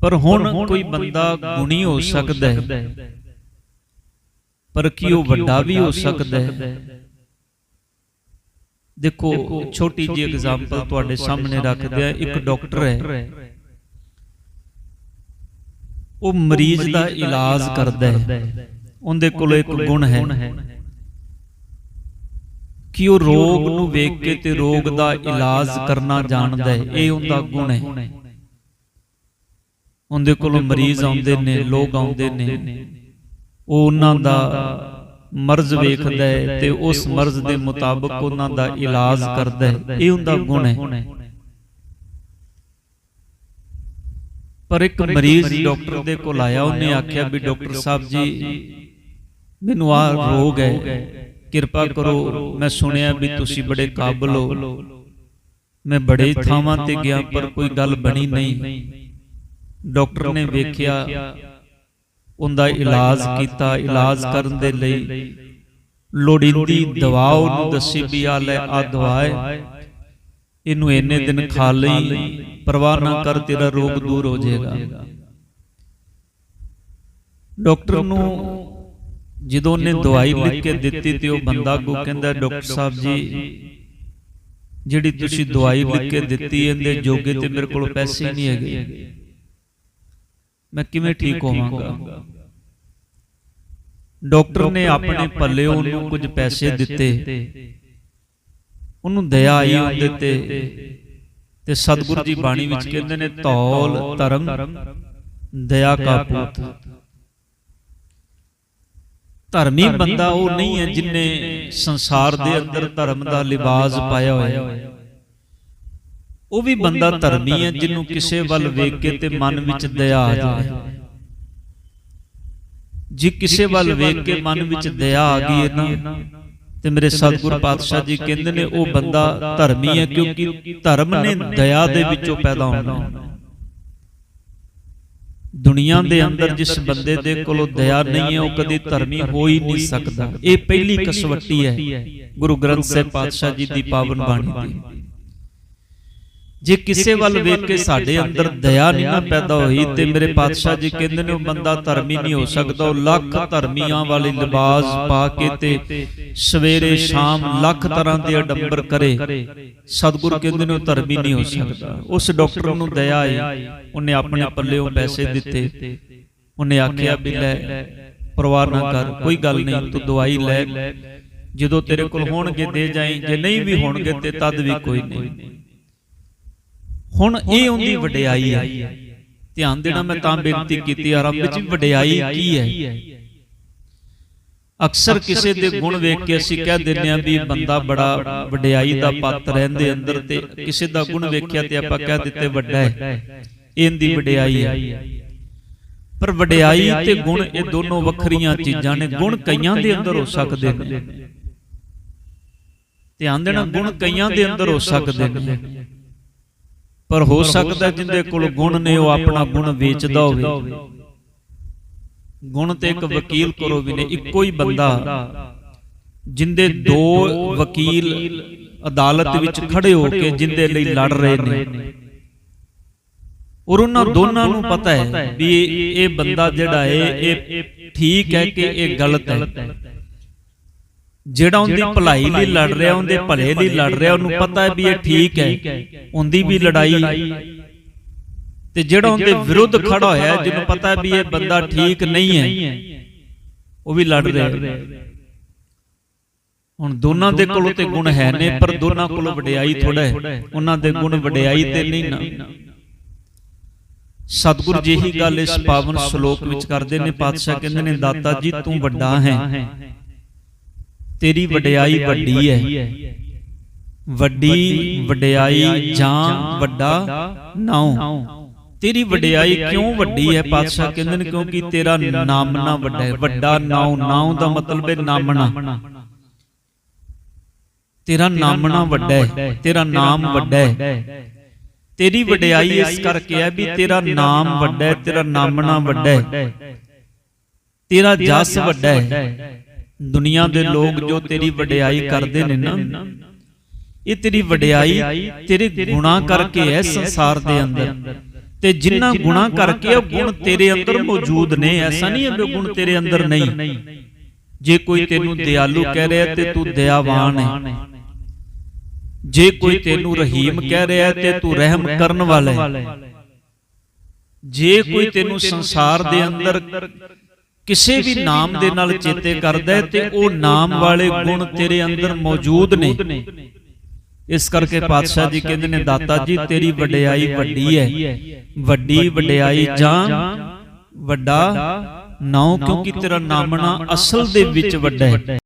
ਪਰ ਹੁਣ ਕੋਈ ਬੰਦਾ ਗੁਣੀ ਹੋ ਸਕਦਾ ਹੈ। ਪਰ ਕੀ ਉਹ ਵੱਡਾ ਵੀ ਹੋ ਸਕਦਾ ਹੈ? ਦੇਖੋ ਛੋਟੀ ਜਿਹੀ ਐਗਜ਼ਾਮਪਲ ਤੁਹਾਡੇ ਸਾਹਮਣੇ ਰੱਖਦੇ ਆ ਇੱਕ ਡਾਕਟਰ ਹੈ। ਉਹ ਮਰੀਜ਼ ਦਾ ਇਲਾਜ ਕਰਦਾ ਹੈ। ਉਹਦੇ ਕੋਲ ਇੱਕ ਗੁਣ ਹੈ। ਕਿ ਉਹ ਰੋਗ ਨੂੰ ਵੇਖ ਕੇ ਤੇ ਰੋਗ ਦਾ ਇਲਾਜ ਕਰਨਾ ਜਾਣਦਾ ਹੈ। ਇਹ ਉਹਦਾ ਗੁਣ ਹੈ। ਉਹਦੇ ਕੋਲ ਮਰੀਜ਼ ਆਉਂਦੇ ਨੇ ਲੋਕ ਆਉਂਦੇ ਨੇ। ਉਹ ਉਹਨਾਂ ਦਾ ਮਰਜ਼ ਵੇਖਦਾ ਹੈ ਤੇ ਉਸ ਮਰਜ਼ ਦੇ ਮੁਤਾਬਕ ਉਹਨਾਂ ਦਾ ਇਲਾਜ ਕਰਦਾ ਹੈ। ਇਹ ਉਹਦਾ ਗੁਣ ਹੈ। ਪਰ ਇੱਕ ਮਰੀਜ਼ ਡਾਕਟਰ ਦੇ ਕੋਲ ਆਇਆ ਉਹਨੇ ਆਖਿਆ ਵੀ ਡਾਕਟਰ ਸਾਹਿਬ ਜੀ ਮੈਨੂੰ ਆ ਰੋਗ ਹੈ। ਕਿਰਪਾ ਕਰੋ ਮੈਂ ਸੁਣਿਆ ਵੀ ਤੁਸੀਂ ਬੜੇ ਕਾਬਲ ਹੋ। ਮੈਂ ਬੜੇ ਥਾਵਾਂ ਤੇ ਗਿਆ ਪਰ ਕੋਈ ਗੱਲ ਬਣੀ ਨਹੀਂ। ਡਾਕਟਰ ਨੇ ਵੇਖਿਆ ਉਹਦਾ ਇਲਾਜ ਕੀਤਾ ਇਲਾਜ ਕਰਨ ਦੇ ਲਈ ਲੋੜੀਂਦੀ ਦਵਾ ਉਹਨੂੰ ਦੱਸੀ ਵੀ ਆ ਲੈ ਆ ਦਵਾ ਹੈ। ਇਹਨੂੰ ਇੰਨੇ ਦਿਨ ਖਾ ਲਈ ਪਰਵਾਹ ਨਾ ਕਰ ਤੇਰਾ ਰੋਗ ਦੂਰ ਹੋ ਜਾਏਗਾ। ਡਾਕਟਰ ਨੂੰ ਜਦੋਂ ਉਹਨੇ ਦਵਾਈ ਲਿਖ ਕੇ ਦਿੱਤੀ ਤੇ ਉਹ ਬੰਦਾ ਕੋ ਕਹਿੰਦਾ ਡਾਕਟਰ ਸਾਹਿਬ ਜੀ ਜਿਹੜੀ ਤੁਸੀਂ ਦਵਾਈ ਲਿਖ ਕੇ ਦਿੱਤੀ ਇਹਦੇ ਜੋਗੇ ਤੇ ਮੇਰੇ ਕੋਲ ਪੈਸੇ ਨਹੀਂ ਹੈਗੇ। ਮੈਂ ਕਿਵੇਂ ਠੀਕ ਹੋਵਾਂਗਾ? ਡਾਕਟਰ ਨੇ ਆਪਣੇ ਪੱਲੇ ਉਹਨੂੰ ਕੁਝ ਪੈਸੇ ਦਿੱਤੇ। ਉਹਨੂੰ ਦਇਆ ਆਈ ਉਹਦੇ ਤੇ। ਤੇ। ਸਤਿਗੁਰੂ ਜੀ ਬਾਣੀ ਵਿੱਚ ਕਹਿੰਦੇ ਨੇ ਧੌਲ ਧਰਮ ਦਇਆ ਕਾ ਪੂਤ। ਧਰਮੀ ਬੰਦਾ ਉਹ ਨਹੀਂ ਹੈ ਜਿਨੇ ਸੰਸਾਰ ਦੇ ਅੰਦਰ ਧਰਮ ਦਾ ਲਿਬਾਸ ਪਾਇਆ ਹੋਇਆ ਹੈ। ਉਹ ਵੀ ਬੰਦਾ ਧਰਮੀ ਹੈ ਜਿਹਨੂੰ ਕਿਸੇ ਵੱਲ ਵੇਖ ਕੇ ਤੇ ਮਨ ਵਿੱਚ ਦਇਆ ਆ ਜਾਏ। ਜੇ ਕਿਸੇ ਵੱਲ ਵੇਖ ਕੇ ਮਨ ਵਿੱਚ ਦਇਆ ਆ ਗਈ ਨਾ ਤੇ ਮੇਰੇ ਸਤਿਗੁਰ ਪਾਤਸ਼ਾਹ ਜੀ ਕਹਿੰਦੇ ਨੇ ਉਹ ਬੰਦਾ ਧਰਮੀ ਹੈ ਕਿਉਂਕਿ ਧਰਮ ਨੇ ਦਇਆ ਦੇ ਵਿੱਚੋਂ ਪੈਦਾ ਹੋਣਾ ਦੁਨੀਆ ਦੇ ਅੰਦਰ ਜਿਸ ਬੰਦੇ ਦੇ ਕੋਲੋਂ ਦਇਆ ਨਹੀਂ ਹੈ ਉਹ ਕਦੇ ਧਰਮੀ ਹੋ ਹੀ ਨਹੀਂ ਸਕਦਾ। ਇਹ ਪਹਿਲੀ ਕਸਵੱਟੀ ਹੈ। ਗੁਰੂ ਗ੍ਰੰਥ ਸਾਹਿਬ ਪਾਤਸ਼ਾਹ ਜੀ ਦੀ ਪਾਵਨ ਬਾਣੀ ਦੀ। ਜੇ ਕਿਸੇ ਵੱਲ ਵੇਖ ਕੇ ਸਾਡੇ ਅੰਦਰ ਦਇਆ ਨਹੀਂ ਨਾ ਪੈਦਾ ਹੋਈ ਤੇ ਮੇਰੇ ਪਾਤਸ਼ਾਹ ਜੀ ਕਹਿੰਦੇ ਨੇ ਉਹ ਬੰਦਾ ਧਰਮੀ ਨਹੀਂ ਹੋ ਸਕਦਾ ਉਹ ਲੱਖ ਧਰਮੀਆਂ ਵਾਲੇ ਲਿਬਾਸ ਪਾ ਕੇ ਤੇ ਸਵੇਰੇ ਸ਼ਾਮ ਲੱਖ ਤਰ੍ਹਾਂ ਦੇ ਅਡੰਬਰ ਕਰੇ। ਸਤਿਗੁਰ ਕਹਿੰਦੇ ਨੇ ਉਹ ਧਰਮੀ ਨਹੀਂ ਹੋ ਸਕਦਾ। ਉਸ ਡਾਕਟਰ ਨੂੰ ਦਇਆ ਆਈ। ਉਹਨੇ ਆਪਣੇ ਪੱਲਿਓਂ ਪੈਸੇ ਦਿੱਤੇ। ਉਹਨੇ ਆਖਿਆ ਵੀ ਲੈ ਪਰਵਾਹ ਨਾ ਕਰ ਕੋਈ ਗੱਲ ਨਹੀਂ ਤੂੰ ਦਵਾਈ ਲੈ। ਜਦੋਂ ਤੇਰੇ ਕੋਲ ਹੋਣਗੇ ਦੇ ਜਾਈ ਜੇ ਨਹੀਂ ਵੀ ਹੋਣਗੇ ਤੇ ਤਦ ਵੀ ਕੋਈ ਨਹੀਂ ਹੁਣ ਇਹ ਉਹਦੀ ਵਡਿਆਈ ਹੈ। ਧਿਆਨ ਦੇਣਾ ਮੈਂ ਤਾਂ ਬੇਨਤੀ ਕੀਤੀ ਆਰੰਭ ਵਿੱਚ ਵਡਿਆਈ ਕੀ ਹੈ। ਅਕਸਰ ਕਿਸੇ ਦੇ ਗੁਣ ਵੇਖ ਕੇ ਅਸੀਂ ਕਹਿ ਦਿੰਦੇ ਆ ਵੀ ਬੰਦਾ ਬੜਾ ਵਡਿਆਈ ਦਾ ਪਾਤਰ ਰਹਿੰਦੇ ਅੰਦਰ ਤੇ ਕਿਸੇ ਦਾ ਗੁਣ ਵੇਖਿਆ ਤੇ ਆਪਾਂ ਕਹਿ ਦਿੱਤੇ ਵੱਡਾ ਹੈ। ਇਹਦੀ ਵਡਿਆਈ ਹੈ। ਪਰ ਵਡਿਆਈ ਤੇ ਗੁਣ ਇਹ ਦੋਨੋਂ ਵੱਖਰੀਆਂ ਚੀਜ਼ਾਂ ਨੇ। ਗੁਣ ਕਈਆਂ ਦੇ ਅੰਦਰ ਹੋ ਸਕਦੇ ਨੇ। ਧਿਆਨ ਦੇਣਾ ਗੁਣ ਕਈਆਂ ਦੇ ਅੰਦਰ ਹੋ ਸਕਦੇ ਨੇ। ਪਰ ਹੋ ਸਕਦਾ ਜਿੰਦੇ ਕੋਲ ਗੁਣ ਨੇ ਉਹ ਆਪਣਾ ਗੁਣ ਵੇਚਦਾ ਹੋਵੇ। ਗੁਣ ਤੇ ਇੱਕ ਵਕੀਲ ਕਰੋ ਵੀ ਨੇ ਇੱਕੋ ਹੀ ਬੰਦਾ। ਜਿੰਦੇ ਦੋ ਵਕੀਲ ਅਦਾਲਤ ਵਿੱਚ ਖੜੇ ਹੋ ਕੇ ਜਿੰਦੇ ਲਈ ਲੜ ਰਹੇ ਨੇ। ਔਰ ਉਹਨਾਂ ਦੋਨਾਂ ਨੂੰ ਪਤਾ ਹੈ ਵੀ ਇਹ ਬੰਦਾ ਜਿਹੜਾ ਹੈ ਇਹ ਠੀਕ ਹੈ ਕਿ ਇਹ ਗਲਤ ਹੈ। ਜਿਹੜਾ ਉਹਦੀ ਭਲਾਈ ਲਈ ਲੜ ਰਿਹਾ ਉਹਦੇ ਭਲੇ ਲਈ ਲੜ ਰਿਹਾ ਉਹਨੂੰ ਪਤਾ ਹੈ ਵੀ ਇਹ ਠੀਕ ਹੈ। ਉਹਦੀ ਵੀ ਲੜਾਈ ਤੇ ਜਿਹੜਾ ਉਹਦੇ ਵਿਰੁੱਧ ਖੜਾ ਹੋਇਆ ਜਿਹਨੂੰ ਪਤਾ ਹੈ ਵੀ ਇਹ ਬੰਦਾ ਠੀਕ ਨਹੀਂ ਹੈ ਉਹ ਵੀ ਲੜ ਰਿਹਾ। ਹੁਣ ਦੋਨਾਂ ਦੇ ਕੋਲ ਤੇ ਗੁਣ ਹੈ ਨੇ ਪਰ ਦੋਨਾਂ ਕੋਲ ਵਡਿਆਈ ਥੋੜਾ ਹੈ। ਉਹਨਾਂ ਦੇ ਗੁਣ ਵਡਿਆਈ ਤੇ ਨਹੀਂ ਨਾ। ਸਤਿਗੁਰ ਜੀ ਹੀ ਗੱਲ ਇਸ ਪਾਵਨ ਸ਼ਲੋਕ ਵਿੱਚ ਕਰਦੇ ਨੇ ਪਾਤਸ਼ਾਹ ਕਹਿੰਦੇ ਨੇ ਦਾਤਾ ਜੀ ਤੂੰ ਵੱਡਾ ਹੈ। ਤੇਰੀ ਵਡਿਆਈ ਵੱਡੀ ਹੈ। ਵੱਡੀ ਵਡਿਆਈ ਜਾਂ ਵੱਡਾ ਨਾਉ ਤੇਰੀ ਵਡਿਆਈ ਕਿਉਂ ਵੱਡੀ ਹੈ? ਪਾਤਸ਼ਾਹ ਕਹਿੰਦੇ ਨੇ ਕਿਉਂਕਿ ਤੇਰਾ ਨਾਮਨਾ ਵੱਡਾ ਹੈ। ਵੱਡਾ ਨਾਉ ਨਾਉ ਦਾ ਮਤਲਬ ਹੈ ਨਾਮਣਾ। ਤੇਰਾ ਨਾਮਣਾ ਵੱਡਾ ਹੈ। ਤੇਰਾ ਨਾਮ ਵੱਡਾ ਹੈ। ਤੇਰੀ ਵਡਿਆਈ ਇਸ ਕਰਕੇ ਹੈ ਵੀ ਤੇਰਾ ਨਾਮ ਵੱਡਾ ਹੈ ਤੇਰਾ ਨਾਮਣਾ ਵੱਡਾ ਹੈ। ਤੇਰਾ ਜਸ ਵੱਡਾ ਹੈ। ਦੁਨੀਆ ਦੇ ਲੋਕ ਜੋ ਤੇਰੀ ਵਡਿਆਈ ਕਰਦੇ ਨੇ ਨਾ ਇਹ ਤੇਰੀ ਵਡਿਆਈ ਤੇਰੇ ਗੁਨਾਹ ਕਰਕੇ ਹੈ ਸੰਸਾਰ ਦੇ ਅੰਦਰ। ਤੇ ਜਿਨ੍ਹਾਂ ਗੁਣਾ ਕਰਕੇ ਉਹ ਗੁਣ ਤੇਰੇ ਅੰਦਰ ਮੌਜੂਦ ਨੇ ਐਸਾ ਨਹੀਂ ਹੈ ਗੁਣ ਤੇਰੇ ਅੰਦਰ ਨਹੀਂ। ਜੇ ਕੋਈ ਤੈਨੂੰ ਦਿਆਲੂ ਕਹਿ ਰਿਹਾ ਤੇ ਤੂੰ ਦਇਆਵਾਨ ਹੈ। ਜੇ ਕੋਈ ਤੈਨੂੰ ਰਹੀਮ ਕਹਿ ਰਿਹਾ ਤੇ ਤੂੰ ਰਹਿਮ ਕਰਨ ਵਾਲਾ ਹੈ। ਜੇ ਕੋਈ ਤੈਨੂੰ ਸੰਸਾਰ ਦੇ ਅੰਦਰ ਕਿਸੇ ਵੀ ਨਾਮ ਦੇ ਨਾਲ ਚੇਤੇ ਕਰਦਾ ਹੈ ਤੇ ਉਹ ਨਾਮ ਵਾਲੇ ਗੁਣ ਤੇਰੇ ਅੰਦਰ ਮੌਜੂਦ ਨੇ। ਇਸ ਕਰਕੇ ਪਾਤਸ਼ਾਹ ਜੀ ਕਹਿੰਦੇ ਨੇ ਦਾਤਾ ਜੀ ਤੇਰੀ ਵਡਿਆਈ ਵੱਡੀ ਹੈ। ਵੱਡੀ ਵਡਿਆਈ ਜਾਂ ਵੱਡਾ ਨਾਉ ਕਿਉਂਕਿ ਤੇਰਾ ਨਾਮਣਾ ਅਸਲ ਦੇ ਵਿੱਚ ਵੱਡਾ ਹੈ।